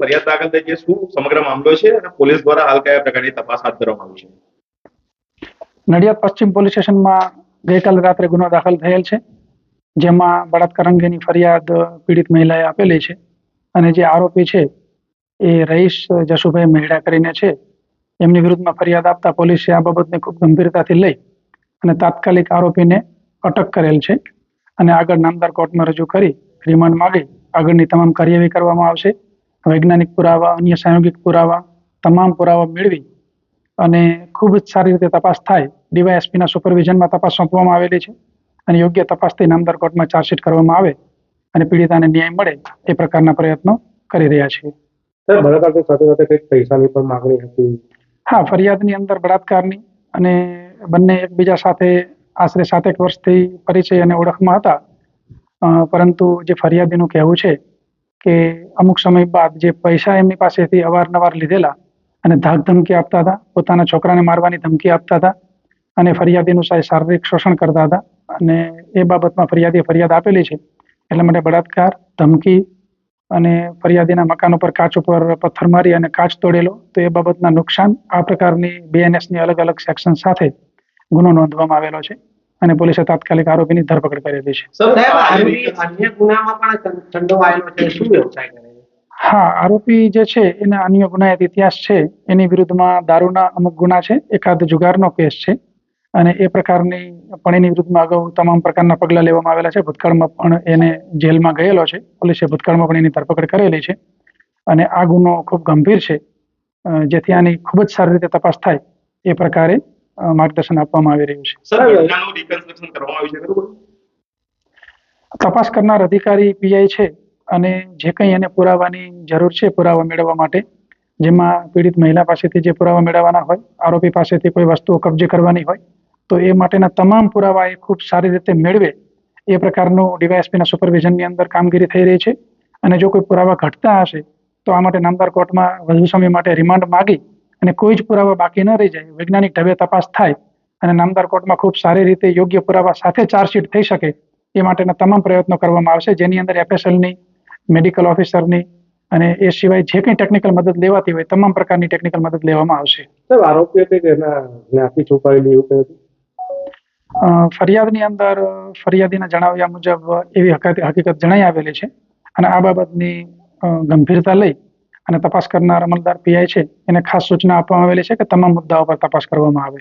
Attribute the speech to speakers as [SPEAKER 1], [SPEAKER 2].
[SPEAKER 1] ફરિયાદ દાખલ થઈ છે, શું સમગ્ર મામલો છે અને પોલીસ દ્વારા હાલ કયા પ્રકારની તપાસ હાથ ધરવામાં આવી છે?
[SPEAKER 2] નડિયાદ પશ્ચિમ પોલીસ સ્ટેશનમાં ગઈકાલે રાત્રે ગુનો દાખલ થયેલ છે, જેમાં બળાત્કાર અંગેની ફરિયાદ પીડિત મહિલાએ આપેલી છે અને જે આરોપી છે, એ રહીશ જશુભાઈ મહેડા કરીને છે. એમની વિરુદ્ધમાં ફરિયાદ આપતા પોલીસે આ બાબતને ખૂબ ગંભીરતાથી લઈ અને તાત્કાલિક આરોપીને અટક કરેલ છે. અને આગળ નામદાર કોર્ટમાં રજૂ કરી રિમાન્ડ માગી આગળની તમામ કાર્યવાહી કરવામાં આવશે. વૈજ્ઞાનિક પુરાવા, અન્ય સંયોગિક પુરાવા, તમામ પુરાવા મેળવી અને ખૂબ જ સારી રીતે તપાસ થાય ડીવાયએસપીના સુપરવિઝનમાં તપાસ સોંપવામાં આવેલી છે અને યોગ્ય તપાસથી નામદાર કોર્ટમાં ચાર્જશીટ કરવામાં આવે અને પીડિતાને ન્યાય મળે એ પ્રકારના પ્રયત્નો કરી રહ્યા છીએ.
[SPEAKER 3] સાથે સાથે પૈસાની પણ માગણી હતી.
[SPEAKER 2] હા, ફરિયાદની અંદર બળાત્કારની અને બંને એકબીજા સાથે આશરે સાતેક વર્ષથી પરિચય અને ઓળખમાં હતા. પરંતુ જે ફરિયાદીનું કહેવું છે કે અમુક સમય બાદ જે પૈસા એમની પાસેથી અવારનવાર લીધેલા અને ધાક ધમકી આપતા હતા, પોતાના છોકરાને મારવાની ધમકી આપતા હતા અને ફરિયાદીનું સાહેબ શારીરિક શોષણ કરતા હતા અને એ બાબતમાં ફરિયાદીએ ફરિયાદ આપેલી છે. એટલા માટે બળાત્કાર, ધમકી અને ફરિયાદીના મકાન ઉપર કાચ ઉપર પથ્થર મારી અને કાચ તોડેલો તો એ બાબતના નુકસાન આ પ્રકારની બીએનએસની અલગ અલગ સેક્શન સાથે ગુનો નોંધવામાં આવેલો છે અને પોલીસે તાત્કાલિક આરોપીની ધરપકડ કરી છે.
[SPEAKER 1] સર
[SPEAKER 4] સાહેબ
[SPEAKER 1] આ
[SPEAKER 4] આરોપી
[SPEAKER 1] જે-
[SPEAKER 4] અન્ય ગુનામાં પણ સંડોવાયેલો છે શું વ્યવસાય કરે છે?
[SPEAKER 2] હા આરોપી જે છે એના અન્ય ગુનાહિત ઇતિહાસ છે એની વિરુદ્ધમાં દારૂના અમુક ગુના છે એકાદ જુગારનો કેસ છે. અને એ પ્રકારની પણ એની વિરુદ્ધમાં અગાઉ તમામ પ્રકારના પગલાં લેવામાં આવેલા છે. ભૂતકાળમાં પણ એને જેલમાં ગયેલો છે. પોલીસે ભૂતકાળમાં પણ એની ધરપકડ કરેલી છે. અને આ ગુનો ખૂબ ગંભીર છે. જેથી આની ખૂબ જ સારી રીતે તપાસ થાય એ પ્રકારે માર્ગદર્શન આપવામાં આવી રહ્યું છે. તપાસ કરનાર અધિકારી પીઆઈ છે અને જે કંઈ એને પુરાવાની જરૂર છે પુરાવા મેળવવા માટે જેમાં પીડિત મહિલા પાસેથી જે પુરાવા મેળવવાના હોય આરોપી પાસેથી કોઈ વસ્તુઓ કબજે કરવાની હોય તો એ માટેના તમામ પુરાવા એ ખૂબ સારી રીતે મેળવે એ પ્રકારનું ડીવાયએસપીના સુપરવિઝનની અંદર કામગીરી થઈ રહી છે. અને જો કોઈ પુરાવા ઘટતા હશે તો આ માટે નામદાર કોર્ટમાં વધુ સમય માટે રિમાન્ડ માગી અને કોઈ જ પુરાવા બાકી ન રહી જાય વૈજ્ઞાનિક ઢબે તપાસ થાય અને નામદાર કોર્ટમાં ખૂબ સારી રીતે યોગ્ય પુરાવા સાથે ચાર્જશીટ થઈ શકે એ માટેના તમામ પ્રયત્નો કરવામાં આવશે. જેની અંદર એફએસએલની મેડિકલ ઓફિસરની અને એ સિવાય જે કંઈ ટેકનિકલ મદદ લેવાતી હોય તમામ પ્રકારની ટેકનિકલ મદદ લેવામાં આવશે.
[SPEAKER 3] સર આરોપીએ કંઈક એના જ્ઞાતિ છુપાયેલી એવું
[SPEAKER 2] અ, ફરિયાદની અંદર, ફરિયાદીના જણાવ્યા મુજબ એવી હકીકત જણાઈ આવેલી છે. અને આ બાબતની ગંભીરતા લઈ અને તપાસ કરનાર અમલદાર પીઆઈ છે. એને ખાસ સૂચના આપવામાં આવેલી છે કે તમામ મુદ્દાઓ પર તપાસ કરવામાં આવે.